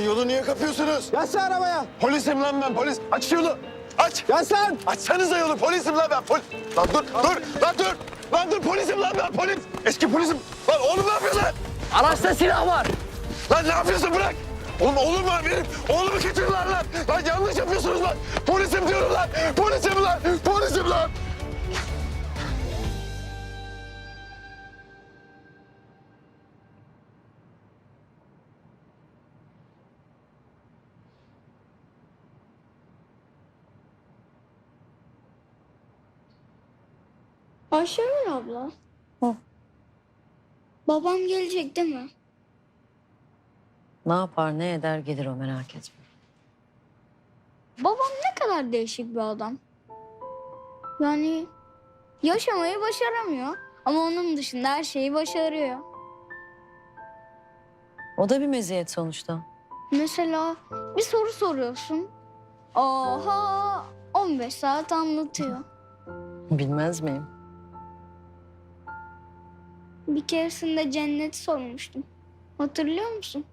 Lan yolu niye kapıyorsunuz? Yatsana arabaya. Polisim lan ben polis. Aç yolu. Aç. Yas lan. Açsanıza yolu. Polisim lan ben. Polis. Lan dur dur. Lan dur. Lan dur polisim lan ben polis. Eski polisim. Lan oğlum ne yapıyorsun lan? Araçta silah var. Lan ne yapıyorsun bırak. Oğlum oğlum var benim. Oğlumu kaçırdılar lan. Lan yanlış yapıyorsunuz lan. Polisim diyorum lan. Polisim lan. Polisim Ayşegül abla. Babam gelecek değil mi? Ne yapar ne eder gelir o merak etme. Babam ne kadar değişik bir adam. Yani yaşamayı başaramıyor. Ama onun dışında her şeyi başarıyor. O da bir meziyet sonuçta. Mesela bir soru soruyorsun. Oha 15 saat anlatıyor. Bilmez miyim? Bir keresinde cenneti sormuştum. Hatırlıyor musun?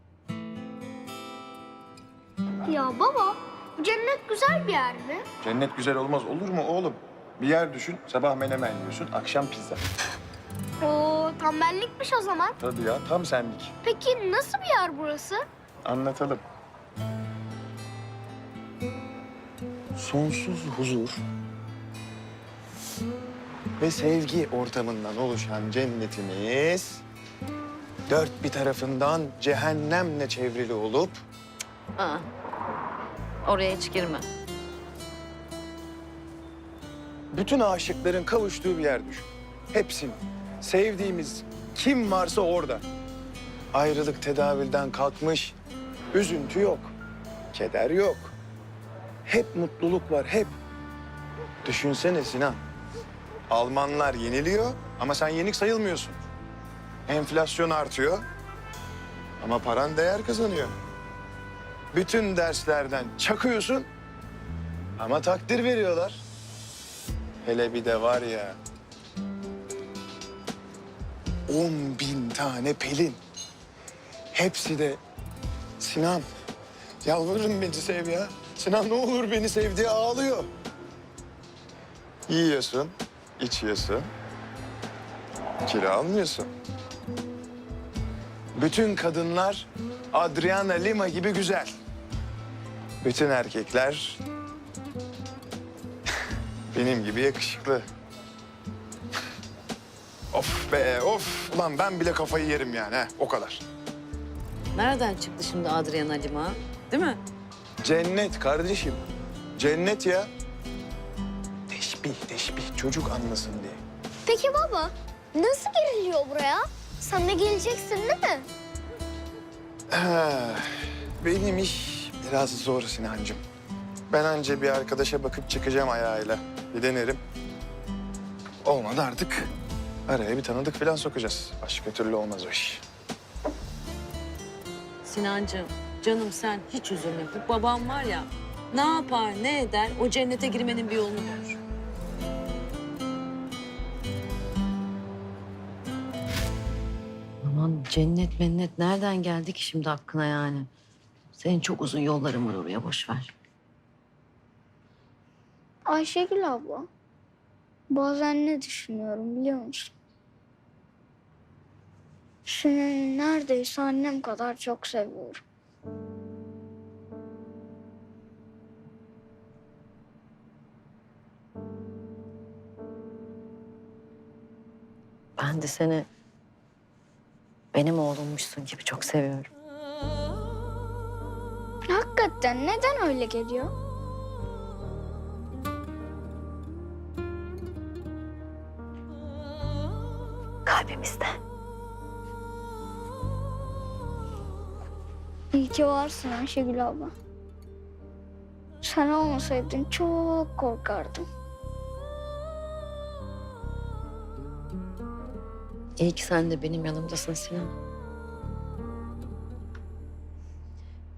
Ya baba, cennet güzel bir yer mi? Cennet güzel olmaz olur mu oğlum? Bir yer düşün, sabah menemen yiyorsun, akşam pizza. Oo, tembellikmiş o zaman. Tabii ya, tam senlik. Peki nasıl bir yer burası? Anlatalım. Sonsuz huzur ve sevgi ortamından oluşan cennetimiz... ...dört bir tarafından cehennemle çevrili olup... Aa, oraya hiç girme. ...bütün aşıkların kavuştuğu bir yer düşün. Hepsinin. Sevdiğimiz kim varsa orada. Ayrılık tedavülden kalkmış. Üzüntü yok. Keder yok. Hep mutluluk var, hep. Düşünsene Sinan. Almanlar yeniliyor ama sen yenik sayılmıyorsun. Enflasyon artıyor ama paran değer kazanıyor. Bütün derslerden çakıyorsun ama takdir veriyorlar. Hele bir de var ya... On bin tane pelin. Hepsi de Sinan. Yalvarırım beni sev ya. Sinan ne olur beni sev diye ağlıyor. Yiyorsun, içiyorsun. Kilo almıyorsun. Bütün kadınlar Adriana Lima gibi güzel. Bütün erkekler benim gibi yakışıklı. of be of. Ulan ben bile kafayı yerim yani he, o kadar. Nereden çıktı şimdi Adriana Lima? Değil mi? Cennet kardeşim. Cennet ya. Teşbih teşbih çocuk anlasın diye. Peki baba, nasıl giriliyor buraya? Sen de geleceksin değil mi? Ha, benim iş biraz zor Sinancığım. Ben anca bir arkadaşa bakıp çıkacağım ayağıyla. Bir denerim. Olmadı artık. Araya bir tanıdık falan sokacağız. Başka türlü olmaz o iş. Sinancığım, canım sen hiç üzülme. Bu babam var ya, ne yapar ne eder o cennete girmenin bir yolunu bulur. Aman cennet mennet nereden geldi ki şimdi aklına yani? Senin çok uzun yolların var oraya boş ver. Ayşegül abla, bazen ne düşünüyorum biliyor musun? Seni neredeyse annem kadar çok seviyorum. Ben de seni benim oğlummuşsun gibi çok seviyorum. Hakikaten neden öyle geliyor? Kalbimizde. İyi ki varsın Ayşegül abla. Sen olmasaydın çok korkardım. İyi ki sen de benim yanımdasın Sinan.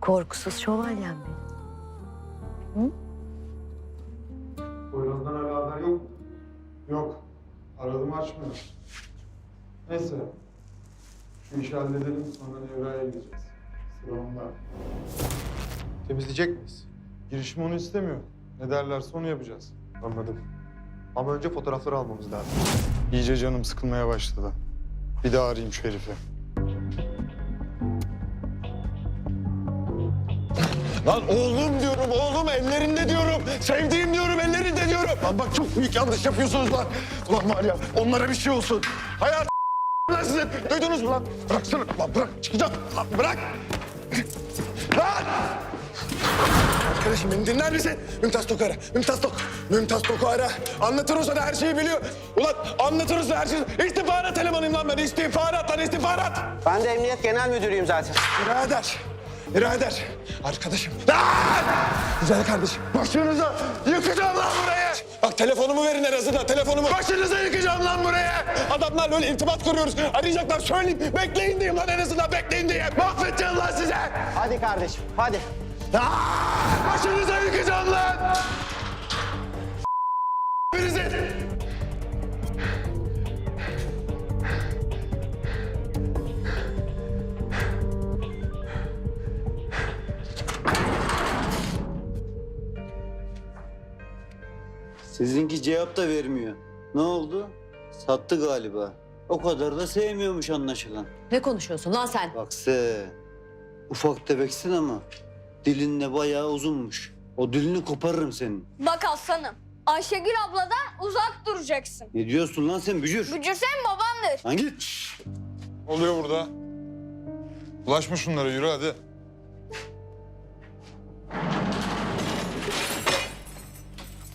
Korkusuz şövalyem benim. Poyraz'dan hala haber yok. mu? Yok. Aradım açmıyor. Neyse. Şu işi halledelim sonra Nevra'ya gideceğiz. Sıra onda. Temizleyecek miyiz? Girişim onu istemiyor. Ne derlerse onu yapacağız. Anladım. Ama önce fotoğrafları almamız lazım. İyice canım sıkılmaya başladı. Bir daha arayayım şu herifi. Lan oğlum diyorum, oğlum ellerinde diyorum. Sevdiğim diyorum, ellerinde diyorum. Lan bak çok büyük yanlış yapıyorsunuz lan. Ulan var ya onlara bir şey olsun. Hayat lan sizin. Duydunuz mu lan? Bıraksana. Lan bırak. Çıkacağım. Lan bırak. Lan! Arkadaşım beni dinler misin? Mümtaz Tok ara. Mümtaz Tok. Mümtaz Tok'u ara. Anlatır o sana her şeyi biliyor. Ulan anlatır o sana her şeyi. İstihbarat elemanıyım lan ben. İstihbarat lan istihbarat. Ben de emniyet genel müdürüyüm zaten. Birader, birader. Arkadaşım. Lan! Güzel kardeşim. Başınıza yıkacağım lan burayı. Bak telefonumu verin en azından telefonumu. Başınıza yıkacağım lan burayı. Adamlarla öyle irtibat kuruyoruz. Arayacaklar söyleyeyim. Bekleyin diyeyim lan en azından bekleyin diye. Mahvedeceğim lan size. Hadi kardeşim, hadi. Başınıza yıkacağım lan. Birisi. Sizinki cevap da vermiyor. Ne oldu? Sattı galiba. O kadar da sevmiyormuş anlaşılan. Ne konuşuyorsun lan sen? Bak sen, ufak tefeksin ama dilin de bayağı uzunmuş. O dilini koparırım senin. Bak aslanım. Ayşegül abladan uzak duracaksın. Ne diyorsun lan sen bücür? Bücür senin babandır. Lan git. oluyor burada? Ulaşma şunlara yürü hadi.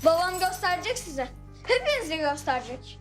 Babam gösterecek size. Hepinizi gösterecek.